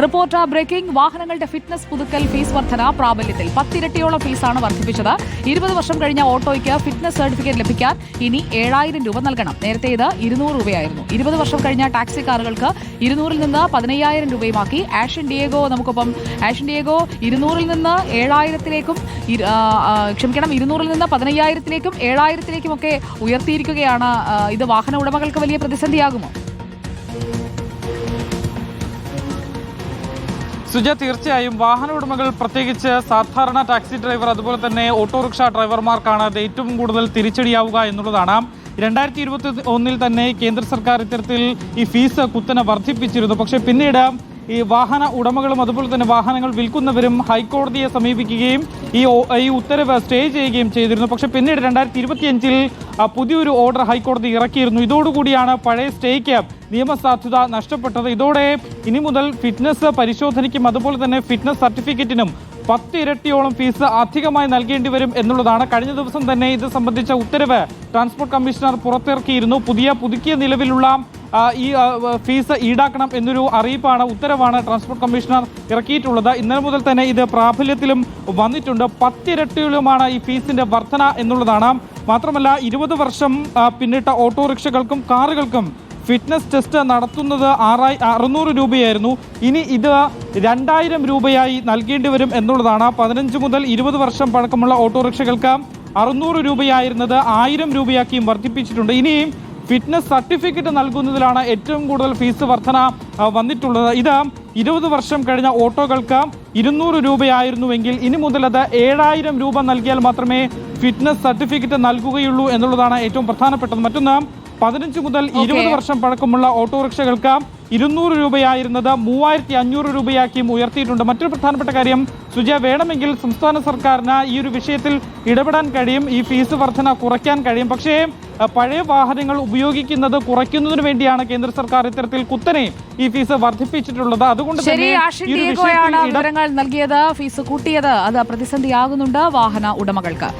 Report breaking. വാഹനങ്ങളുടെ fitness പുതുക്കൽ fees വർധന പ്രാബല്യത്തിൽ പത്തിരട്ടിയോളം ഫീസാണ് വർദ്ധിപ്പിച്ചത്. ഇരുപത് വർഷം കഴിഞ്ഞ ഓട്ടോയ്ക്ക് ഫിറ്റ്നസ് സർട്ടിഫിക്കറ്റ് ലഭിക്കാൻ ഇനി ഏഴായിരം രൂപ നൽകണം. നേരത്തെ ഇത് ഇരുന്നൂറ് രൂപയായിരുന്നു. ഇരുപത് വർഷം കഴിഞ്ഞ ടാക്സി കാറുകൾക്ക് ഇരുന്നൂറിൽ നിന്ന് പതിനയ്യായിരം രൂപയുമാക്കി. ആഷൻ ഡിയേഗോ നമുക്കൊപ്പം ആഷൻ ഡിയേഗോ ഇരുന്നൂറിൽ നിന്ന് ഏഴായിരത്തിലേക്കും ക്ഷമിക്കണം ഇരുന്നൂറിൽ നിന്ന് പതിനയ്യായിരത്തിലേക്കും ഏഴായിരത്തിലേക്കും ഒക്കെ ഉയർത്തിയിരിക്കുകയാണ് ഇത് വാഹന ഉടമകൾക്ക് വലിയ പ്രതിസന്ധിയാകുമോ? സുജ തീർച്ചയായും വാഹന ഉടമകൾ പ്രത്യേകിച്ച് സാധാരണ ടാക്സി ഡ്രൈവർ അതുപോലെ തന്നെ ഓട്ടോറിക്ഷ ഡ്രൈവർമാർക്കാണ് അത് ഏറ്റവും കൂടുതൽ തിരിച്ചടിയാവുക എന്നുള്ളതാണ്. രണ്ടായിരത്തി ഇരുപത്തി ഒന്നിൽ തന്നെ കേന്ദ്ര സർക്കാർ ഇത്തരത്തിൽ ഈ ഫീസ് കുത്തനെ വർദ്ധിപ്പിച്ചിരുന്നു. പക്ഷേ പിന്നീട് ഈ വാഹന ഉടമകളും അതുപോലെ തന്നെ വാഹനങ്ങൾ വിൽക്കുന്നവരും ഹൈക്കോടതിയെ സമീപിക്കുകയും ഈ ഈ ഉത്തരവ് സ്റ്റേ ചെയ്യുകയും ചെയ്തിരുന്നു. പക്ഷെ പിന്നീട് രണ്ടായിരത്തി ഇരുപത്തിയഞ്ചിൽ പുതിയൊരു ഓർഡർ ഹൈക്കോടതി ഇറക്കിയിരുന്നു. ഇതോടുകൂടിയാണ് പഴയ സ്റ്റേക്ക് നിയമസാധുത നഷ്ടപ്പെട്ടത്. ഇതോടെ ഇനി മുതൽ ഫിറ്റ്നസ് പരിശോധനയ്ക്കും അതുപോലെ തന്നെ ഫിറ്റ്നസ് സർട്ടിഫിക്കറ്റിനും പത്ത് ഇരട്ടിയോളം ഫീസ് അധികമായി നൽകേണ്ടി വരും എന്നുള്ളതാണ്. കഴിഞ്ഞ ദിവസം തന്നെ ഇത് സംബന്ധിച്ച ഉത്തരവ് ട്രാൻസ്പോർട്ട് കമ്മീഷണർ പുറത്തിറക്കിയിരുന്നു. പുതിയ പുതുക്കിയ നിലവിലുള്ള ഈ ഫീസ് ഈടാക്കണം എന്നൊരു അറിയിപ്പാണ് ഉത്തരവാണ് ട്രാൻസ്പോർട്ട് കമ്മീഷണർ ഇറക്കിയിട്ടുള്ളത്. ഇന്നലെ മുതൽ തന്നെ ഇത് പ്രാബല്യത്തിലും വന്നിട്ടുണ്ട്. പത്തിരട്ടിയിലുമാണ് ഈ ഫീസിന്റെ വർധന എന്നുള്ളതാണ്. മാത്രമല്ല ഇരുപത് വർഷം പിന്നിട്ട ഓട്ടോറിക്ഷകൾക്കും കാറുകൾക്കും ഫിറ്റ്നസ് ടെസ്റ്റ് നടത്തുന്നത് ആറായി അറുന്നൂറ് രൂപയായിരുന്നു. ഇനി ഇത് രണ്ടായിരം രൂപയായി നൽകേണ്ടി വരും എന്നുള്ളതാണ്. പതിനഞ്ച് മുതൽ ഇരുപത് വർഷം പഴക്കമുള്ള ഓട്ടോറിക്ഷകൾക്ക് അറുന്നൂറ് രൂപയായിരുന്നത് ആയിരം രൂപയാക്കിയും വർദ്ധിപ്പിച്ചിട്ടുണ്ട്. ഇനിയും ഫിറ്റ്നസ് സർട്ടിഫിക്കറ്റ് നൽകുന്നതിലാണ് ഏറ്റവും കൂടുതൽ ഫീസ് വർധന വന്നിട്ടുള്ളത്. ഇത് ഇരുപത് വർഷം കഴിഞ്ഞ ഓട്ടോകൾക്ക് ഇരുന്നൂറ് രൂപയായിരുന്നുവെങ്കിൽ ഇനി മുതൽ അത് ഏഴായിരം രൂപ നൽകിയാൽ മാത്രമേ ഫിറ്റ്നസ് സർട്ടിഫിക്കറ്റ് നൽകുകയുള്ളൂ എന്നുള്ളതാണ് ഏറ്റവും പ്രധാനപ്പെട്ടത്. മറ്റൊന്ന് പതിനഞ്ച് മുതൽ ഇരുപത് വർഷം പഴക്കമുള്ള ഓട്ടോറിക്ഷകൾക്ക് ഇരുന്നൂറ് രൂപയായിരുന്നത് മൂവായിരത്തി അഞ്ഞൂറ് രൂപയാക്കിയും ഉയർത്തിയിട്ടുണ്ട്. മറ്റൊരു പ്രധാനപ്പെട്ട കാര്യം സുജയ വേണമെങ്കിൽ സംസ്ഥാന സർക്കാരിന് ഈ ഒരു വിഷയത്തിൽ ഇടപെടാൻ കഴിയും ഈ ഫീസ് വർധന കുറയ്ക്കാൻ കഴിയും. പക്ഷേ പഴയ വാഹനങ്ങൾ ഉപയോഗിക്കുന്നത് കുറയ്ക്കുന്നതിന് വേണ്ടിയാണ് കേന്ദ്ര സർക്കാർ ഇത്തരത്തിൽ കുത്തനെ ഈ ഫീസ് വർദ്ധിപ്പിച്ചിട്ടുള്ളത്. അതുകൊണ്ട് തന്നെ വിവരങ്ങൾ നൽകിയത്. ഫീസ് കൂട്ടിയത്. അത് പ്രതിസന്ധിയാകുന്നുണ്ട് വാഹന ഉടമകൾക്ക്.